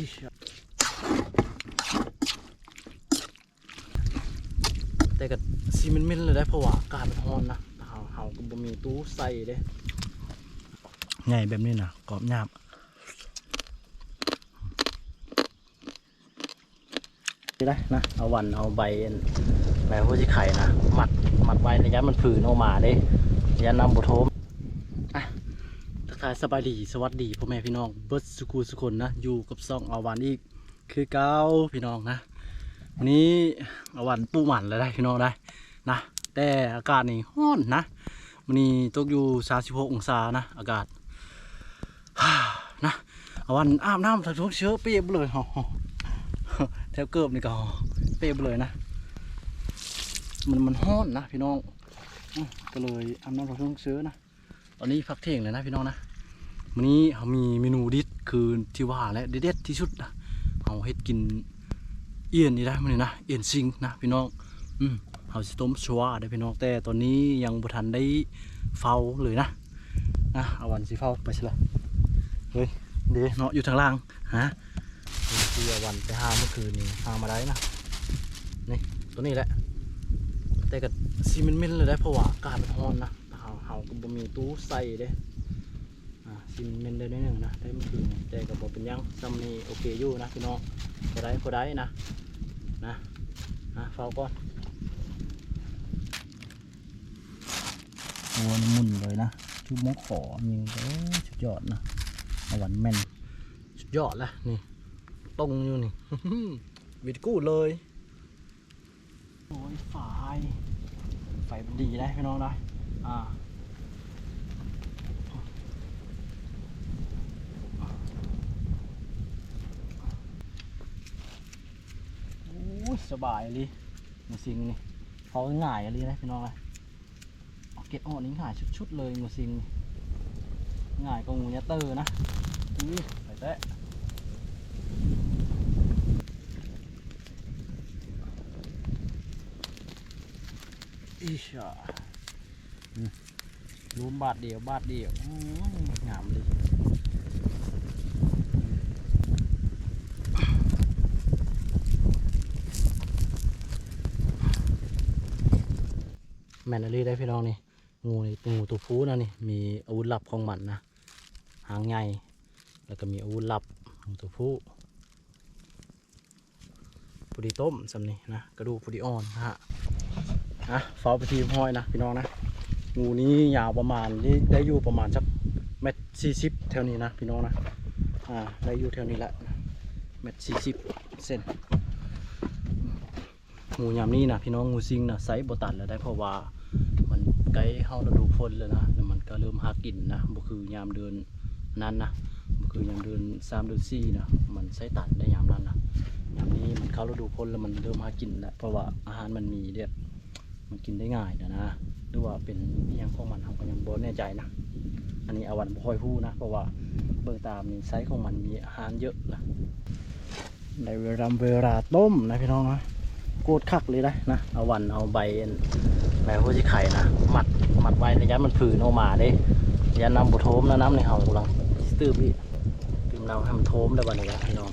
อีแต่ก็ซีเมนเมนเลยได้เพราะว่าอากาศมันร้อนนะเฮาเฮาก็บ่มีตู้ใส่เด้ใหญ่แบบนี้นะกรอบหยาบนี่ได้นะเอาวันเอาใบอันใบหัวที่ไข่นะมัดมัดไว้ระยะมันผืนออกมาเด้ระยะนำบุโทมอะทักทาย สบายดีสวัสดีพ่อแม่พี่น้องเบิร์ดสุกูสุคนนะอยู่กับซองอาวันอีก คือเก้าพี่น้องนะวันนี้อาวันปูหมันเลยได้พี่น้องได้นะ แต่อากาศนี่ร้อนนะวันนี้ตกอยู่36องศานะ อากาศนะอาวันอาบน้ำทั้งทุกเชื้อเปียบเลยแถวเกือบนี่ก็เปียบเลยนะ มันมันห้อนนะพี่น้องก็เลยอาบน้ำทั้งทุกเชื้อนะตอนนี้พักเที่ยงเลยนะพี่น้องนะ วันนี้เขามีเมนูดิสคือที่ว่าและเด็ดที่สุดนะเอาเฮ็ดกินเอียนนี่ได้มันนี่นะเอียนซิงนะพี่น้องอืมเอาสิต้มชัวได้พี่น้องแต่ตอนนี้ยังบ่ทันได้เฝ้าเลยนะนะเอาวันสิเฝ้าไปสิละเฮ้ยเดี๋ยวเนาะอยู่ทางล่างฮะที่เอาวันไปหาเมื่อคืนนี้หามาได้นะนี่ตัวนี้แหละ แต่ก็ซีเมนเมนเลยได้เพราะว่าอากาศมันร้อนนะเฮาเฮาก็บ่มีตู้ใส่เด้อ่าซีเมนเมนได้นิดหนึงนะได้เมื่อคืนนี้แต่ก็บ่เป็นหยังซ้ำนี่โอเคอยู่นะพี่น้องพอได้พอได้นะนะนะเฝ้าก่อนโอ้นี่หมุนเลยนะชุบมกขอยิงก็สุดยอดนะเอาหวันแม่นสุดยอดละนี่ตรงอยู่นี่วิดกู้เลยโอ้ยไฟไฟมันดีได้พี่น้องนะอ่าโอ้ยสบายเลยมือซิงนี่เขาง่ายอะไรนะพี่น้องเลยเอาเก็ตอ่อกนี่ง่ายชุดๆเลยมือซิงง่ายกว่างูยัตเตอร์นะอุ้ยไปแตะอีชาอืมรวมบาทเดียวบาทเดียวงามเลย แมนนารีได้พี่น้องนี่งูนี่เป็นงูตัวผู้นะนี่มีอาวุธลับของมันนะหางใหญ่แล้วก็มีอาวุธลับของตัวผู้ปุดีต้มสำนีนะกระดูกปุดีอ่อนนะฮะนะเฝ้าไปทีห้อยนะพี่น้องนะงูนี้ยาวประมาณนี้ได้อยู่ประมาณสักเมตรสี่สิบแถวนี้นะพี่น้องนะอ่าได้อยู่แถวนี้แหละเมตรสี่สิบเซนงูยามนี้นะพี่น้องงูซิงนะไซส์บตัดแล้วได้เพราะว่า มันใกล้เข้าฤดูฝนแล้วนะแล้วมันก็เริ่มหากินนะบ่คือยามเดือนนั้นนะบ่คือยามเดือนสามเดือนสี่นะมันใช้ตัดได้ยามนั้นนะยามนี้มันเข้าฤดูฝนแล้วมันเริ่มหากินแล้วเพราะว่าอาหารมันมีเด็ดมันกินได้ง่ายนะนะหรือว่าเป็นอหยังของมันเราก็ยังบ่แน่ใจนะอันนี้อาวันบ่ค่อยพูดนะเพราะว่าเบิ่งตามนี่ไซส์ของมันมีอาหารเยอะนะในเวลาเวลาต้มนะพี่น้องนะโกดคักเลยนะนะเอาวันเอาใบ อันใบหัวที่ไข่นะหมัดหมัดไว้ระยะมันผืนออกมาเด้ระยะนำบุโทมนะน้ำในเฮากำลังตื้อพี่ตื่มน้ำให้มันโทมได้บ้างนี่นะพี่น้อง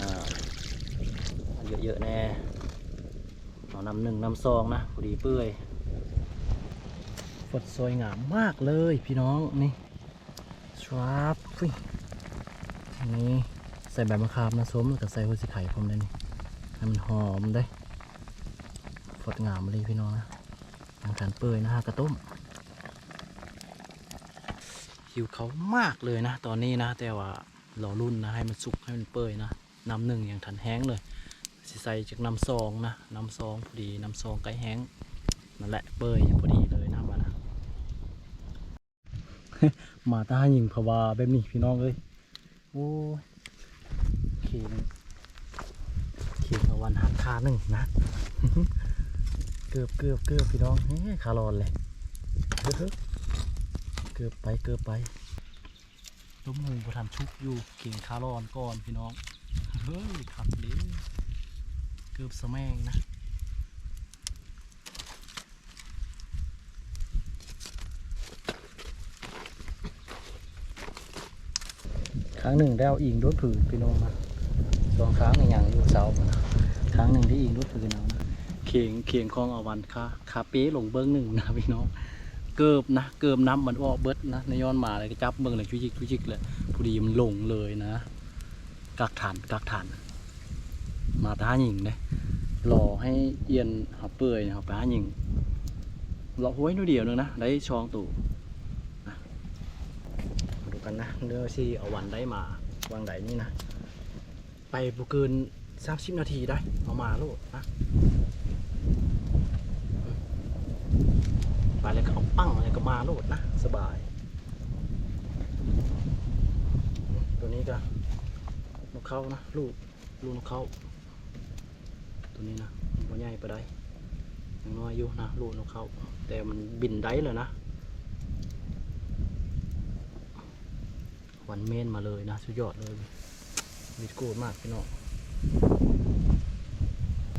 อ่าเยอะๆแน่เอาน้ำหนึ่งน้ำซองนะพอดีเปื่อยฝดสวยงามมากเลยพี่น้องนี่ชวาบฟินี่ใส่ใบมะขามนะส้มแล้วก็ใส่หัวสีไข่พร้อมได้นี่ให้มันหอมได้ ฟดงามเลยพี่น้องนะทางการเปื่อยนะฮะกระต้มหิวเขามากเลยนะ ตอนนี้นะ แต่ว่ารอรุ่นนะให้มันสุกให้มันเปื่อยนะน้ำหนึ่งอย่างทันแห้งเลยสิใส่จากน้ำซองนะน้ำซองพอดีน้ำซองไก่แห้งนั่นแหละเปื่อยพอดีเลยนะมานะมาตาหญิงภาวาแบบนี้พี่น้องเลยโอ้เขียนเขียนวันหักคาหนึ่งนะ เกือบเกือบเกือบพี่น้องเฮ้ยคารอนเลยเฮ้ยเกือบไปเกือบไปล้มงูประทันชุกอยู่เข่งคารอนก่อนพี่น้องเฮ้ยขับเด้เกือบสะแมงนะครั้งหนึ่งได้เอาอิงรถผืนพี่น้องมาสองครั้งในอย่างอยู่เสาครั้งหนึ่งที่อิงรถผืนเอา เขียงเขียงคลองเอวันคาคาเป้ลงเบิ้งหนึ่งนะพี่น้องเกิบนะเกิบน้ำมันออกเบิดนะในย้อนมาเลยก็จับเบิ้งเลยชุจิกชุจิกเลยพอดีมันลงเลยนะกักฐานกักฐาน มาท้าหญิงเลยรอให้เอียนหับเปื่อยนะครับปหาหญิงรอห้วยนู่นเดียวนึงนะได้ช่องตู่นะดูกันนะเรือที่เอวันได้มาวางไหนนี่นะไปบุเกินสามสิบนาทีได้เอามาโลดนะ ไปแล้วก็เอาปั้งอะไรก็มาโลดนะ สบาย ตัวนี้ก็นกเขานะ ลูกลูกนกเขาตัวนี้นะมันใหญ่ไปได้ยังน้อยอยู่นะลูกนกเขาแต่มันบินได้เลยนะวันเมนมาเลยนะ สุดยอดเลยวิดกูดมากพี่น้อง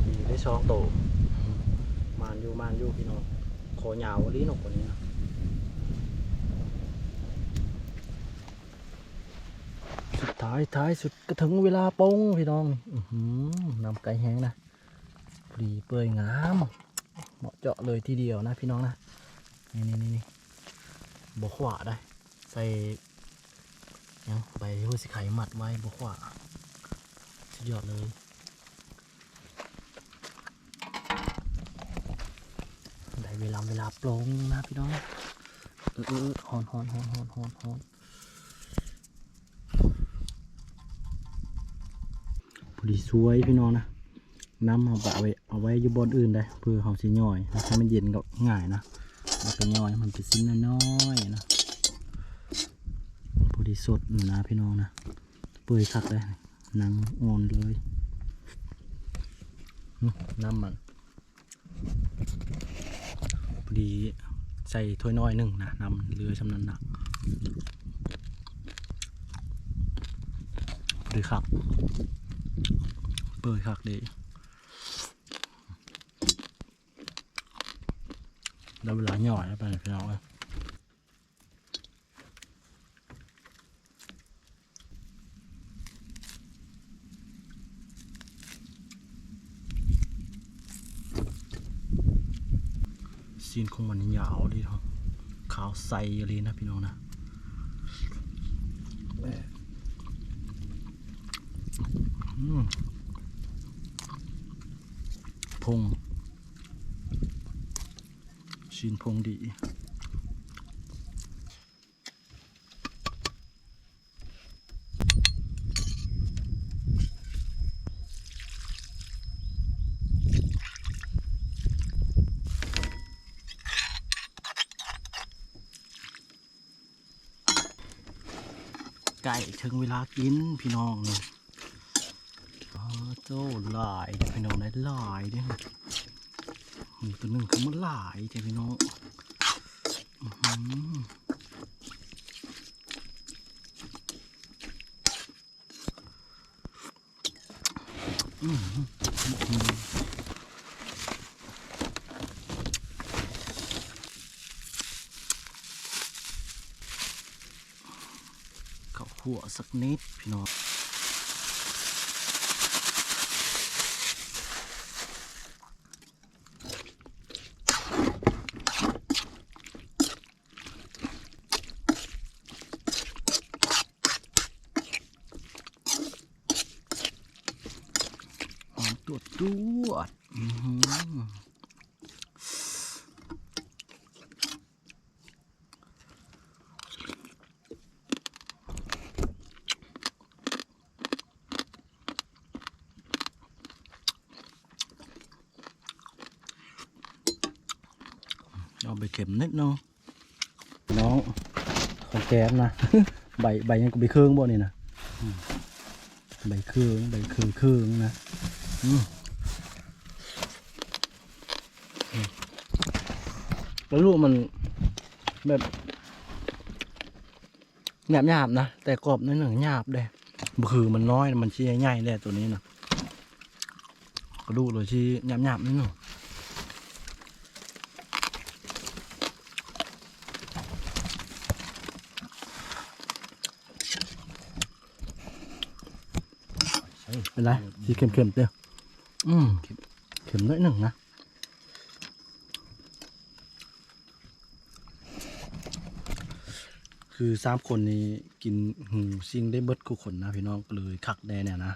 ดีได้ช่องโตมานอยู่มานอยู่พี่น้อง ยาวลิ้นออกกว่านี้นะสุดท้ายท้ายสุดก็ถึงเวลาปงพี่น้องอื้อหือนำไก่แห้งนะปรีเปื่อยงามเหมาะเจาะเลยทีเดียวนะพี่น้องนะนี่นี่นี่บกขวาได้ ใส่ยังใบหัวสีไข่มัดไว้บกขวาสุดยอดเลย ได้ เวลาเวลาปลงนะพี่น้องเออเออฮอนฮอนฮอนฮอนฮอนฮอนพอดีสวยพี่น้องนะน้ำเอาไปเอาไว้เอาไว้อยู่บนอื่นได้เพื่อเขาสิย่อยนะให้มันเย็นก็ง่ายนะแล้วก็ย่อยมันเป็นชิ้นน้อยๆนะพอดีสดนะพี่น้องนะเปื่อยคักเลยหนังอ่อนเลยน้ำมัน ดีใส่ถ้วยน้อยหนึ่งนะนำเรือชำนันหนักหรือขับเปิดขักดีแล้วเวลาหย่อยแล้วไปพี่น้องเอ้ย ซีนของมันยาวดีท้องขาวใสเลยนะพี่น้องนะพงซีนพงดี ไก่ ถึงเวลากินพี่น้องเนี่ยโจ้หลายพี่น้องได้หลายเด้อหมูตัวหนึ่งคือมันหลายเดี๋ยวพี่น้องอื้อหืออื้ หัวสักนิดพี่น้อง หอมตัวตัวดอื้อหือเอา ไปเข็มนิดเนาะน้องของแก้มนะ ใบใบยังกูไปเครื่องบ่นี่นะใบเครื่องใบเครื่องเครื่องนะแล้วลูกมันแบบหยาบหยาบๆนะ แต่กรอบนิดหนึ่งหยาบเลยบคือมันน้อยมันชี้ใหญ่ๆเลยตัวนี้นะกระดูกเลยชี้หยาบหยาบๆนิดหนึ่ง เป็นไร สีเค็มๆเตี้ยอืมเค็มน้อยหนึ่งนะคือสามคนนี้กินหูซิงได้เบิดกูคนนะพี่น้องก็เลยคักแน่เนี่ยนะ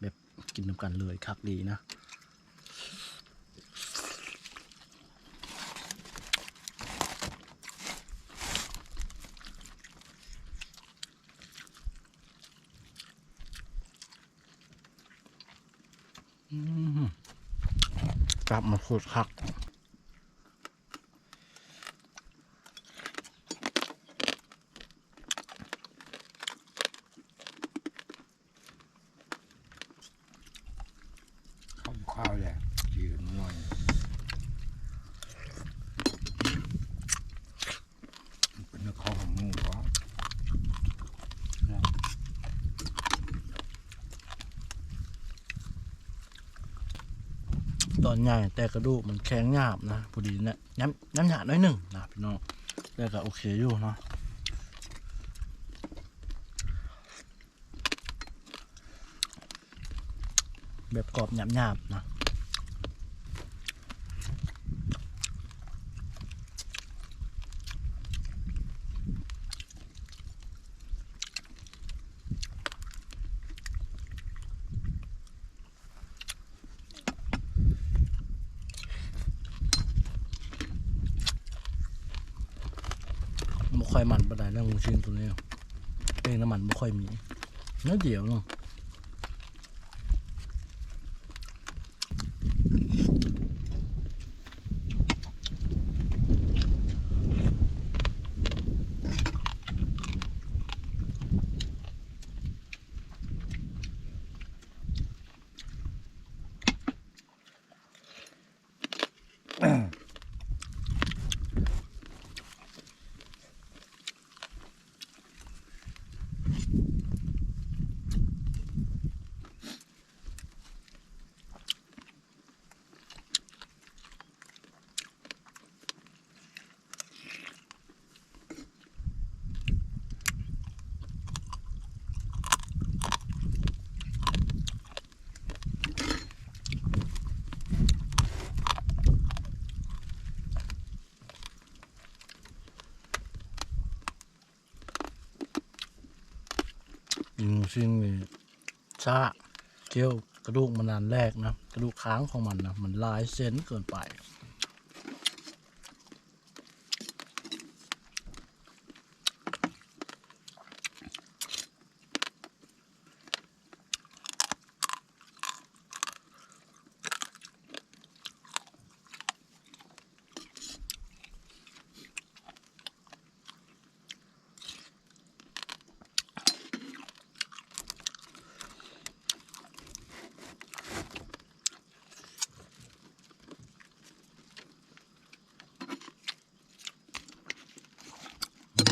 แบบกินน้ำกันเลยคักดีนะ อืม จับมาสุดคักข้าวข้าวแหละจืดง่วยมันเป็นเนื้อข้าวของหมูก็ ต อนใหญ่แต่กระดูกมันแข็งหยาบนะพอดีเนี่ยย้ำย้ำหยาบน้อยหนึ่งนะพี่น้องแต่ก็โอเคอยู่เนาะแบบกรอบหยาบหยาบๆนะ ค่อยมันปานใดแล้วงูชิ้นตัวนี้เองน้ำมันบ่ค่อยมีน้อยเดียวเนาะ ชิ้นนี่ชาเจียวกระดูกมันนานแรกนะ กระดูกค้างของมันนะ มันหลายเซนเกินไป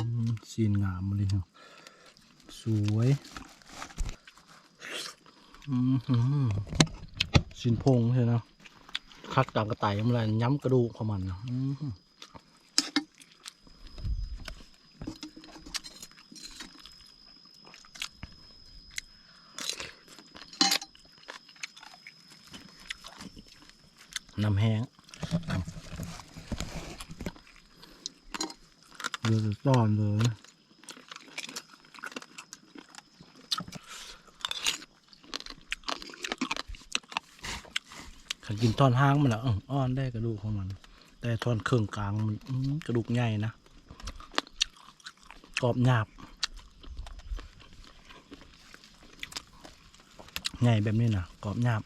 อื มซีนงามเลยเนาะสวยอืมหืมซีนพงใช่เนาะคักตามกระต่ายมันอะไรย้ำกระดูกของมันนะน้ำแห้งเดือดต้อนเลย กินท่อนห้างมันอะอออ้อนได้กระดูกของมัน แต่ท่อนเครื่องกลางมันกระดูกใหญ่นะกรอบหยาบใหญ่แบบนี้นะกรอบหยาบ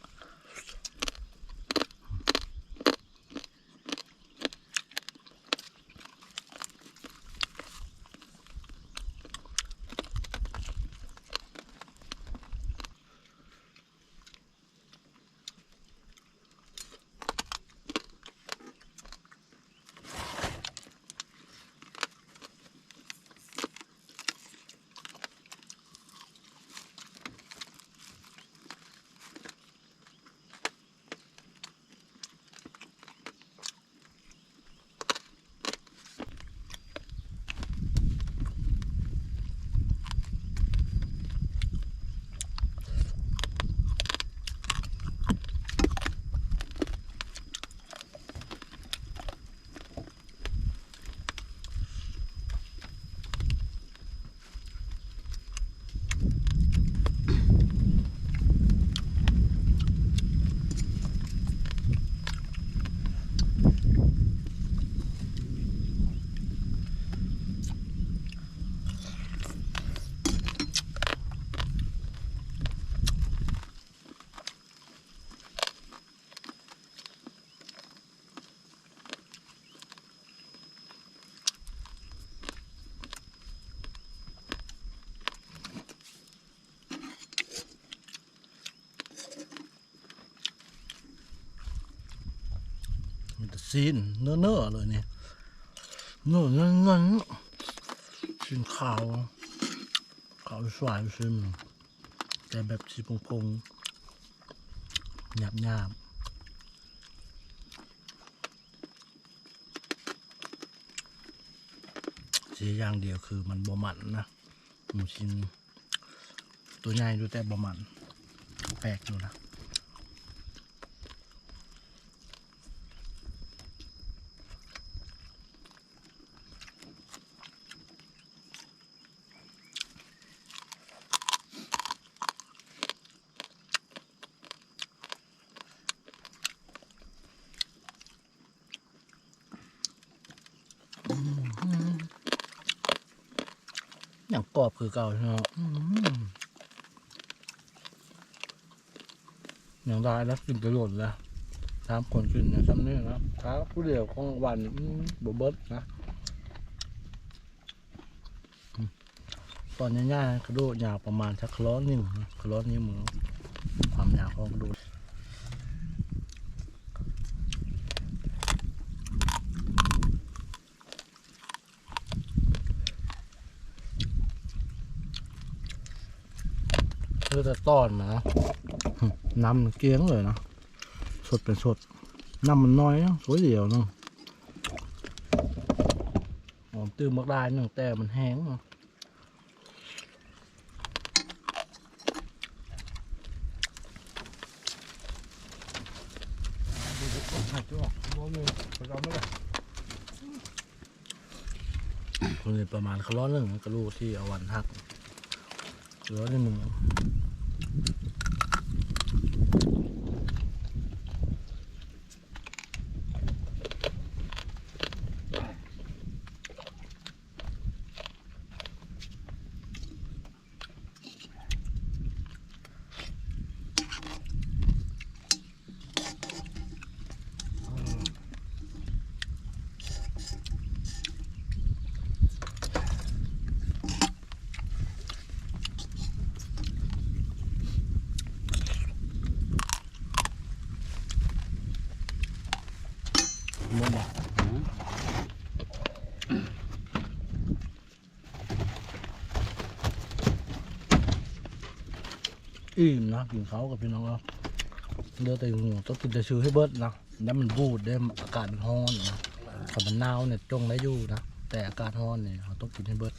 ซีนเนื้อเนื้อๆเลยเนี่ยเนื้อเนื้อซีนขาวขาวสวยซิมแต่แบบสีพงพงหยาบหยาบเสียอย่างเดียวคือมันบ่มันนะหมูชิ้นตัวใหญ่ดูแต่บ่มันแปลกอยู่นะ อย่างกรอบคือเก่าใช่ไหมอืมอย่างได้แล้วกินกระโดดแล้วตามคนกินนี่ยซ้ำนี่นะครับผู้เดียวของวันอืมบเบิดนะ ตอนย่ายๆกระโดดยาวประมาณสักคล้อหนึ่งนะคล้อนี้วมือความยาวของกระโดด ก้อนนะน้ำเกลี้ยงเลยนะสดเป็นสดน้ำมันน้อยสวยเดียวเนึงหอมตื้มมากได้นึ่งแต่มันแห้งเนาะหักจ้ะน้องเลยปทำไม่ได้เลยประมาณคล้อหนึ่งกระลูกที่เอาวันหักคล้อหนึ่ง อิ่มนะกินเขากับพี่น้องเราเดือแต่หูต้องกินแต่ชื้อให้เบิดนะแล้วมันบูดได้อากาศมันร้อนนะถ้ามันหนาวเนี่ยจงได้อยู่นะแต่อากาศร้อนเนี่ยเราต้องกินให้เบิด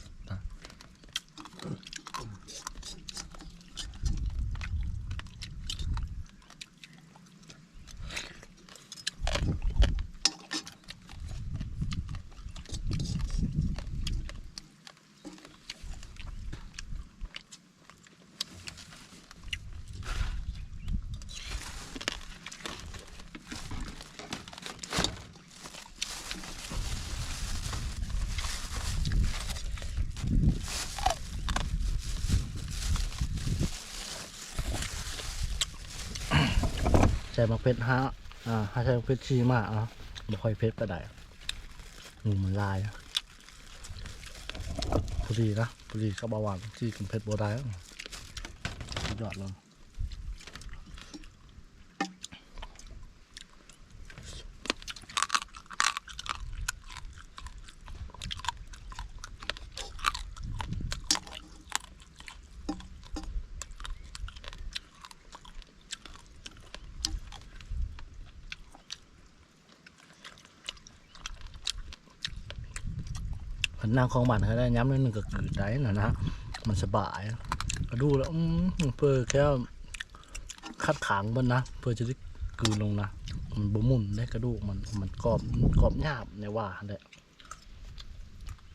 ใส่มะเพชรฮะอ่าถ้าใส่มะเพชรชีมากอะไม่ค่อยเพชรก็ได้งูมันลายพอดีนะพอดีกับเบาหวานที่กินเพชรบัได้อะสุดยอดเลย นางของมันเขาได้ย้ำนิดนึงก็คือได้นะนะมันสบายก็ดูแล้วเพื่อแค่คัดขางมันนะเพื่อจะได้กืนลงนะมันบ่มุนได้กระดูกมันมันกรอบกรอบหยาบในว่าแหละ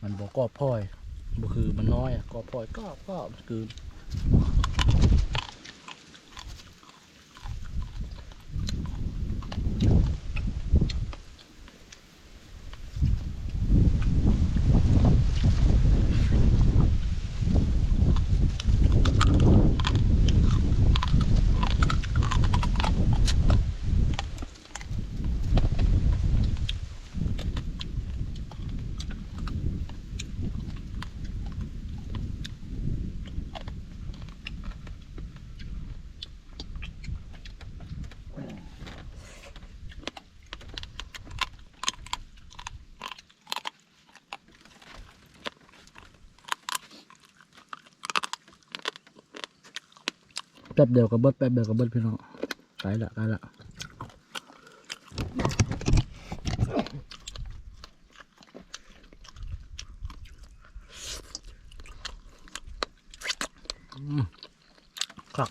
มันบอกกรอบพลอยบ่คือมันน้อยกรอบพลอยก็ก็คือ แป๊บเดียวก็เบิดแป๊บเดียวก็เบิดพี่น้องไกลละไกลละครับ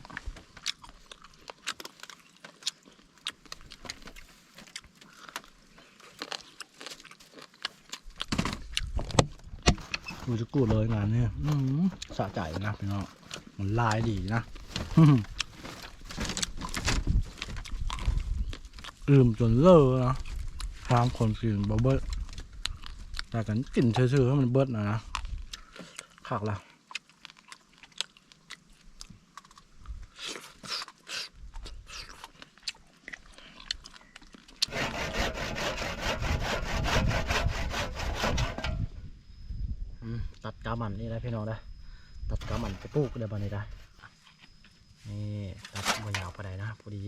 กูจะกูดเลยงานนี้สะใจนะพี่น้องมันลายดีนะ อืมจนเลอะนะความคนกินบะเบิดแต่กันกลิ่นเฉยๆให้มันเบิดนะนะคักละอืมตัดกามันนี่ได้พี่น้องได้ตัดกามันไปปลูกได้บ้านี้ได้ นี่ตัดมายาวไปได้นะพอดี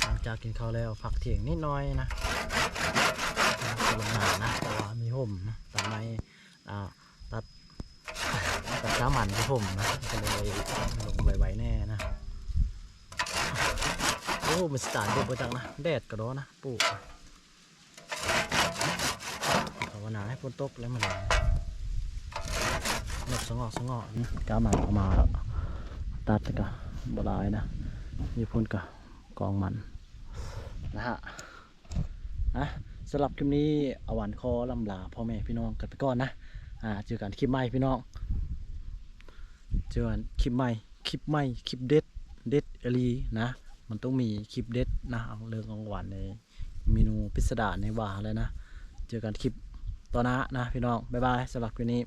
หลังจากกินข้าวแล้วผักเถียงนิดหน้อยนะลงหนานะแต่ว่ามีห่มนะตัดไม้อ่ตัดตัดช้ามันที่ห่มนะก็เลยลงไวๆแน่นะโอ้มันสตาร์ทเด็ดประจังนะแดดกระโดดนะปลูก ภาวนาให้ฝนตกแล้วมันนกสงอกสงอกนะก้ามันออกมาแล้วตัดก็บลายนะญี่ปุ่นกับกองมันนะฮะนะสำหรับคลิปนี้อวานคอลำลาพ่อแม่พี่น้องกันไปก่อนนะอ่าเจอกันคลิปใหม่พี่น้องเจอกันคลิปใหม่คลิปใหม่คลิปเด็ดเด็ดอหลีนะมันต้องมีคลิปเด็ดนะเอาเรื่องของหวานในเมนูพิสดารในว่าเลยนะ เจอกันคลิป ตอนหน้านะพี่น้องบ๊ายบายสำหรับวันนี้